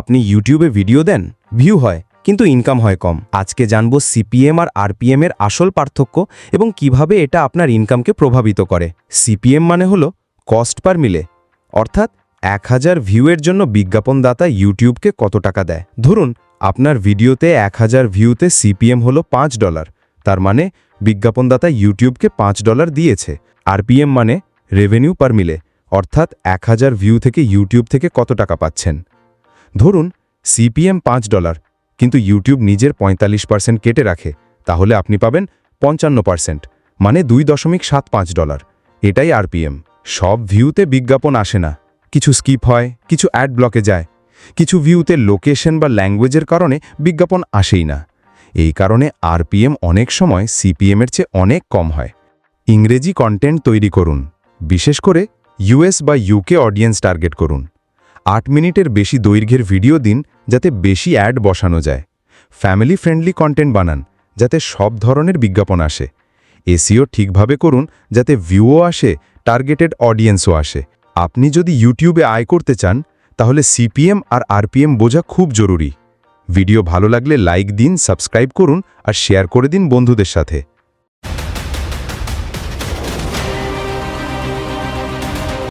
আপনি ইউটিউবে ভিডিও দেন ভিউ হয়, কিন্তু ইনকাম হয় কম। আজকে জানব সিপিএম আর আরপিএম এর আসল পার্থক্য এবং কীভাবে এটা আপনার ইনকামকে প্রভাবিত করে। সিপিএম মানে হলো কস্ট পার মিলে অর্থাৎ এক হাজার ভিউয়ের জন্য বিজ্ঞাপনদাতা ইউটিউবকে কত টাকা দেয়। ধরুন, আপনার ভিডিওতে এক হাজার ভিউতে সিপিএম হলো পাঁচ ডলার তার মানে বিজ্ঞাপনদাতা ইউটিউবকে পাঁচ ডলার দিয়েছে। আরপিএম মানে রেভিনিউ পার মিলে অর্থাৎ এক হাজার ভিউ থেকে ইউটিউব থেকে কত টাকা পাচ্ছেন। ধরুন, সিপিএম পাঁচ ডলার, কিন্তু ইউটিউব নিজের পঁয়তাল্লিশ পার্সেন্ট কেটে রাখে, তাহলে আপনি পাবেন পঞ্চান্ন পার্সেন্ট মানে দুই দশমিক সাত পাঁচ ডলার। এটাই আরপিএম। সব ভিউতে বিজ্ঞাপন আসে না। কিছু স্কিপ হয়, কিছু অ্যাড ব্লকে যায়। কিছু ভিউতে লোকেশন বা ল্যাঙ্গুয়েজের কারণে বিজ্ঞাপন আসেই না। এই কারণে আরপিএম অনেক সময় সিপিএমের চেয়ে অনেক কম হয়। ইংরেজি কন্টেন্ট তৈরি করুন। বিশেষ করে ইউএস বা ইউকে অডিয়েন্স টার্গেট করুন। আট মিনিটের বেশি দৈর্ঘ্যের ভিডিও দিন যাতে বেশি অ্যাড বসানো যায়। ফ্যামিলি ফ্রেন্ডলি কন্টেন্ট বানান যাতে সব ধরনের বিজ্ঞাপন আসে। এসিও ঠিকভাবে করুন যাতে ভিউও আসে, টার্গেটেড অডিয়েন্সও আসে। আপনি যদি ইউটিউবে আয় করতে চান, তাহলে সিপিএম আর আরপিএম বোঝা খুব জরুরি। ভিডিও ভালো লাগলে লাইক দিন, সাবস্ক্রাইব করুন আর শেয়ার করে দিন বন্ধুদের সাথে।